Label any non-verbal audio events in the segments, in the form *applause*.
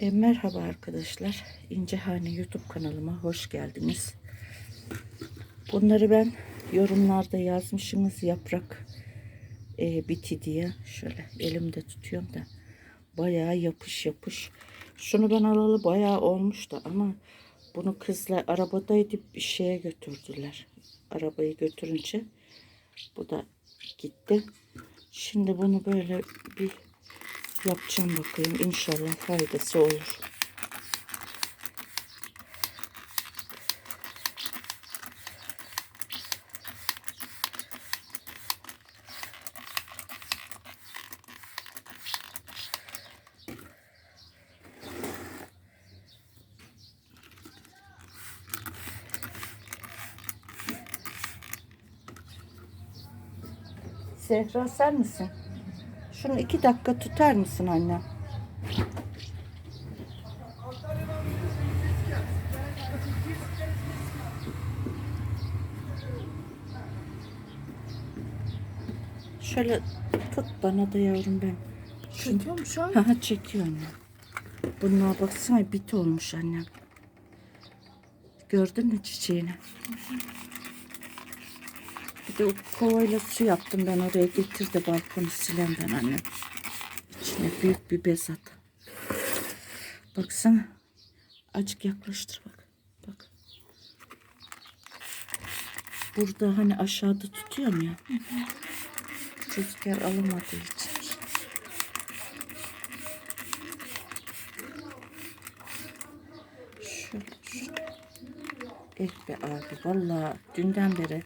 E, merhaba arkadaşlar. İncehane YouTube kanalıma hoş geldiniz. Bunları ben yorumlarda yazmışsınız yaprak e, biti diye. Şöyle elimde tutuyorum da bayağı yapış yapış. Şunu ben alalı bayağı olmuştu ama bunu kızla arabadaydı bir şeye götürdüler. Arabayı götürünce bu da gitti. Şimdi bunu böyle bir yapacağım bakayım. İnşallah faydası olur. Zehra sen misin? Şunu iki dakika tutar mısın anne? Şöyle tut bana da yavrum ben. Çekiyor mu şu an? Haha çekiyor anne. Bunlar baksana bit olmuş annem. Gördün mü çiçeğini? Bir de o kovayla su yaptım ben oraya getir de balkonu silen ben annem. İçine büyük bir bez at. Baksana. Acık yaklaştır bak. Bak. Burada hani aşağıda tutuyorum ya. Rüzgar alamadığı için. Eh be abi vallahi dünden beri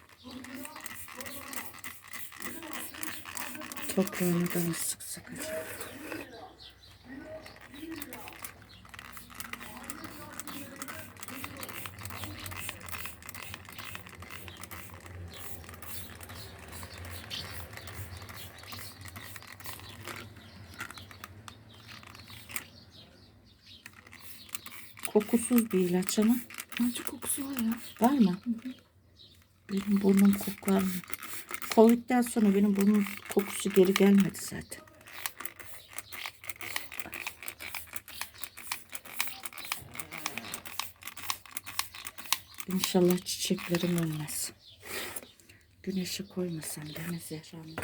da mı sık sıkacağım. Kokusuz bir ilaç ama Acı kokusu var ya. var mı? Benim burnum kokar mı? Covid'den sonra benim burnum kokusu geri gelmedi zaten. İnşallah çiçeklerim ölmez. Güneşe koymasam değil mi Zehra'nın.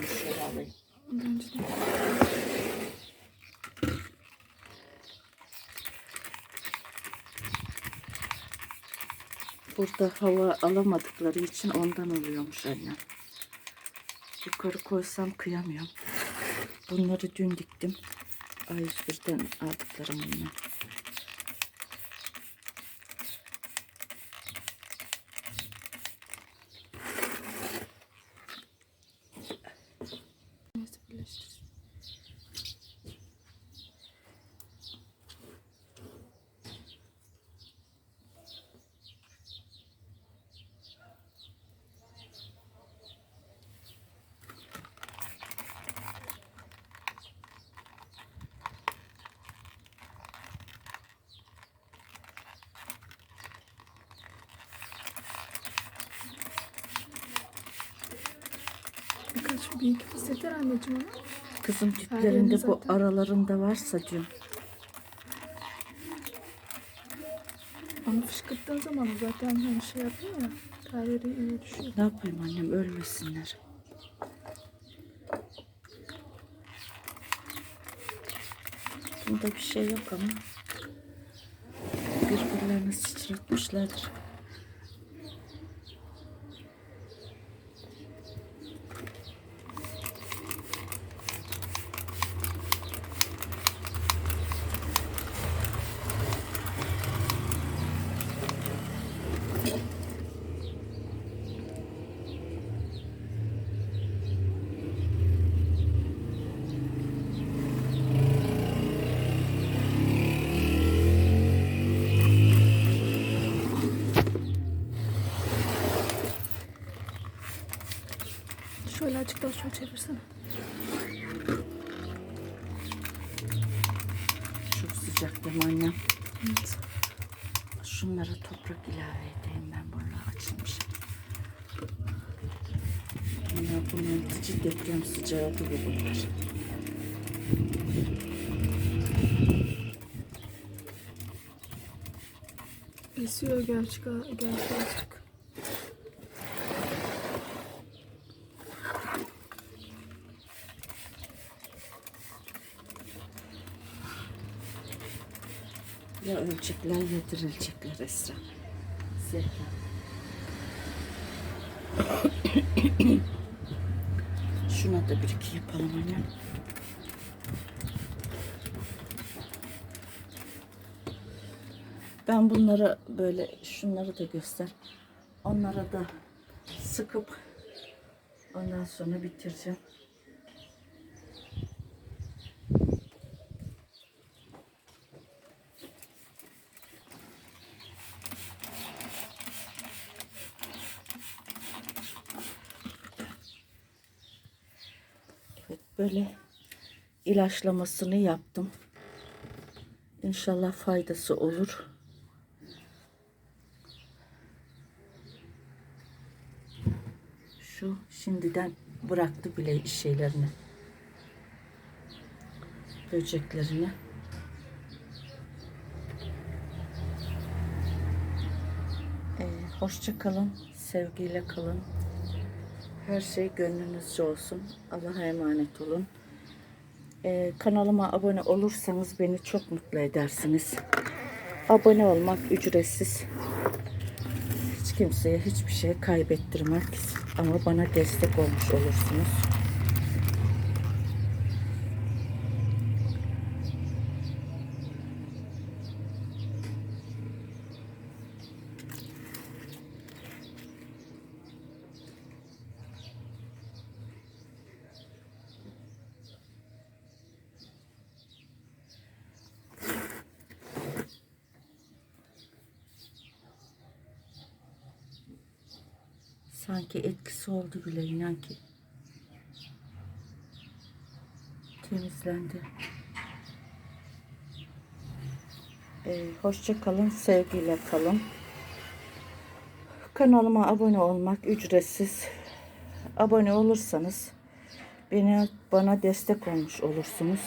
Burada hava alamadıkları için ondan oluyormuş annem. Yukarı koysam kıyamıyorum. Bunları dün diktim. A101'den aldıklarım bunlar. Birkaç bir iki fıs yeter anneciğim ona. Kızım diplerinde bu zaten. aralarında varsa diyorum. Onu fışkırttığın zaman zaten hani şey yapıyor ya. İyi düşüyor. Ne yapayım annem ölmesinler. Bunda bir şey yok ama birbirlerini sıçratmışlardır. Şöyle çevirsene. Çok sıcak değil mi annem? Evet. Şunlara toprak ilave edeyim ben bunlar açılmış. Bunlar bu yönetici deprem sıcağı gibi bunlar. Esiyor gerçi, gerçi azıcık. Ya ölecekler ya dirilecekler Esra. Zehra. *coughs* Şuna da bir iki yapalım annem. Ben bunları böyle şunları da göster. Onlara da sıkıp ondan sonra bitireceğim. Evet böyle ilaçlamasını yaptım. İnşallah faydası olur. Şu şimdiden bıraktı bile şeylerini. Böceklerini. Ee, hoşça kalın, sevgiyle kalın. Her şey gönlünüzce olsun. Allah'a emanet olun. Ee, kanalıma abone olursanız beni çok mutlu edersiniz. Abone olmak ücretsiz. Hiç kimseye hiçbir şey kaybettirmez. Ama bana destek olmuş olursunuz. Sanki etkisi oldu bile inan ki. Temizlendi. Ee, hoşça kalın, sevgiyle kalın. Kanalıma abone olmak ücretsiz. Abone olursanız beni bana destek olmuş olursunuz.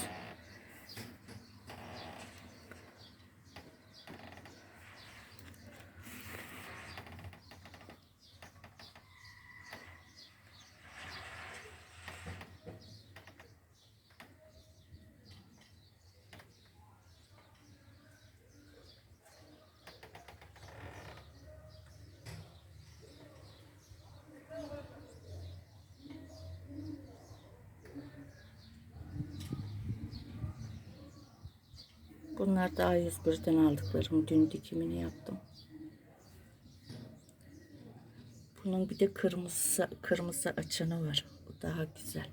Bunlar da A101'den aldıklarım. Dün dikimini yaptım. Bunun bir de kırmızı kırmızı açanı var. O daha güzel.